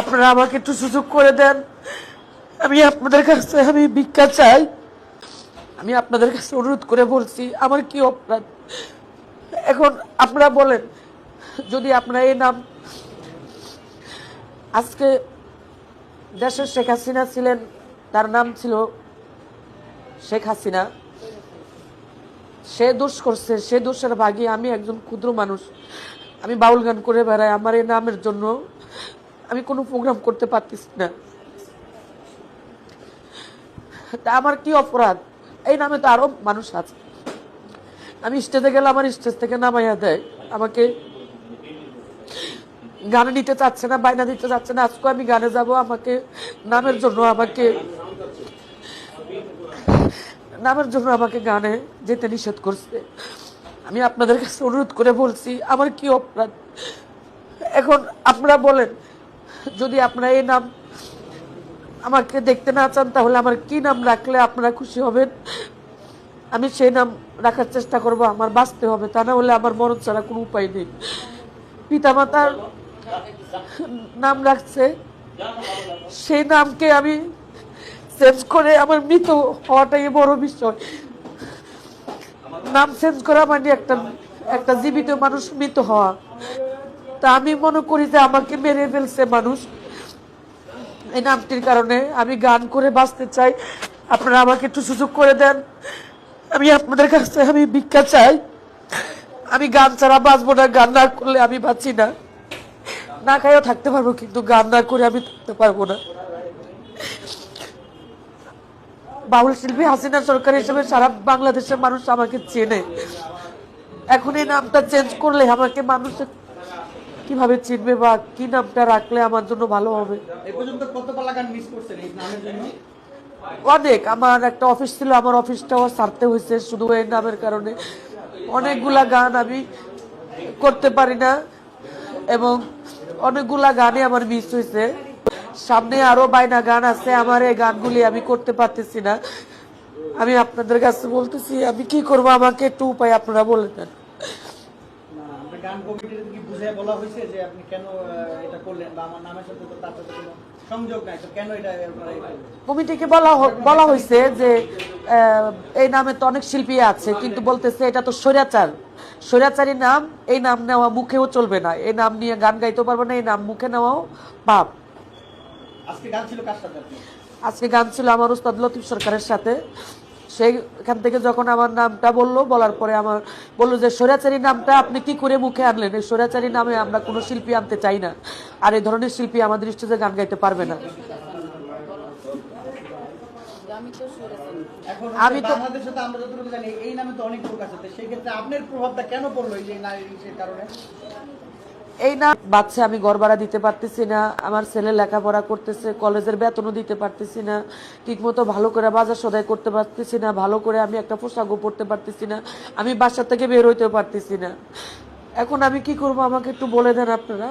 আপনারা আমাকে একটু সুযোগ করে দেন। আমি আপনাদের কাছে আমি ভিক্ষা চাই। আমি আপনাদের কাছে অনুরোধ করে বলছি, আমার কি অপরাধ? এখন আপনারা বলেন, যদি আপনারা এই নাম আজকে দেশের শেখ হাসিনা ছিলেন, তার নাম ছিল শেখ হাসিনা। সে দোষ করছে, সে দোষের ভাগী আমি একজন ক্ষুদ্র মানুষ। আমি বাউল গান করে বেড়াই, আমার এই নামের জন্য আমি কোনো প্রোগ্রাম করতে পারতেছি না। তা আমার কি অপরাধ? এই নামে তো আরও মানুষ আছে। আমি স্টেজে গেলে আমার স্টেজ থেকে নামাইয়া দেয়। আমাকে গানে নিতে চাচ্ছে না বাইনা দিতে চাচ্ছে না। আজকে আমি গানে যাব, আমাকে নামের জন্য আমাকে নামের জন্য আমাকে গানে যেতে নিষেধ করছে। আমি আপনাদের কাছে অনুরোধ করে বলছি, আমার কি অপরাধ? এখন আপনারা বলেন যদি আপনারা এই নাম আমাকে দেখতে না চান, তাহলে আমার কি নাম রাখলে আপনারা খুশি হবেন? আমি সেই নাম রাখার চেষ্টা করব, আমার বাঁচতে হবে। তা না হলে আমার মরণ ছাড়া কোনো উপায় নেই। পিতামাতার নাম রাখছে। সেই নামকে আমি চেঞ্জ করে আমার মৃত হওয়াটাই বড় বিষয়। নাম চেঞ্জ করা মানে একটা একটা জীবিত মানুষ মৃত হওয়া। তা আমি মনে করি যে আমাকে মেরে ফেলছে মানুষ। এই নামটির কারণে আমি গান করে বাঁচতে চাই। আপনারা আমাকে একটু সুযোগ করে দেন। আমি আপনাদের কাছে আমি ভিক্ষা চাই। আমি গান ছাড়া বাঁচবো না, গান না করলে আমি বাঁচি না। না খাইও থাকতে পারব, কিন্তু গান না করে আমি থাকতে পারব না। বাউল শিল্পী হাসিনা সরকার হিসেবে সারা বাংলাদেশের মানুষ আমাকে চেনে। এখন এই নামটা চেঞ্জ করলে আমাকে মানুষ কীভাবে চিনবে বা কি নামটা রাখলে আমার জন্য ভালো হবে? অনেক। আমার একটা অফিস ছিল আমার অফিসটাও ছাড়তে হয়েছে শুধু এই নামের কারণে। অনেকগুলা গান আমি করতে পারি না এবং অনেকগুলা গানে আমার মিস হয়েছে। সামনে আরও বাইনা গান আছে আমার এই গানগুলি আমি করতে পারতেছি না। আমি আপনাদের কাছে বলতেছি আমি কি করব? আমাকে একটু উপায় আপনারা বলে দেন। গান কমিটির কি বুঝে বলা হয়েছে যে আপনি কেন এটা করলেন বা আমার নামের সাথে তো তার সাথে কোনো সংযোগ নাই তো কেন এটা আপনারা এই করলেন? কমিটিকে বলা বলা হয়েছে যে এই নামে তো অনেক শিল্পী আছে কিন্তু বলতেছে এটা তো স্বৈরাচার। স্বৈরাচারী নাম এই নাম নেওয়া মুখেও চলবে না। এই নাম নিয়ে গান গাইতে পারবে না এই নাম মুখে নেওয়াও পাপ। আজকে গান ছিল কার সাথে? আজকে গান ছিল আমার উস্তাদ লতিফ সরকারের সাথে। সেইখান থেকে যখন আমার নামটা বলল বলার পরে আমার বলল যে স্বৈরাচারী নামটা আপনি কি করে মুখে আনলেন? এই স্বৈরাচারী নামে আমরা কোনো শিল্পী আনতে চাই না। আর এই ধরনের শিল্পী আমাদের স্টেজে গান গাইতে পারবে না। আমি তো- বাংলাদেশে তো আমরা যতটুকু জানি এই নামে তো অনেক লোক আছে। সেই ক্ষেত্রে আপনার প্রভাবটা কেন পড়ল এই যে নারী কারণে? এই না, বাচ্চা আমি ঘর ভাড়া দিতে পারতেছি না, আমার ছেলে লেখাপড়া করতেছে, কলেজের বেতনও দিতে পারতেছি না, ঠিকমতো ভালো করে বাজার সদাই করতে পারতেছি না, ভালো করে আমি একটা পোশাকও পড়তে পারতেছি না, আমি বাসার থেকে বের হইতে পারতেছি না। এখন আমি কি করব, আমাকে একটু বলে দেন আপনারা।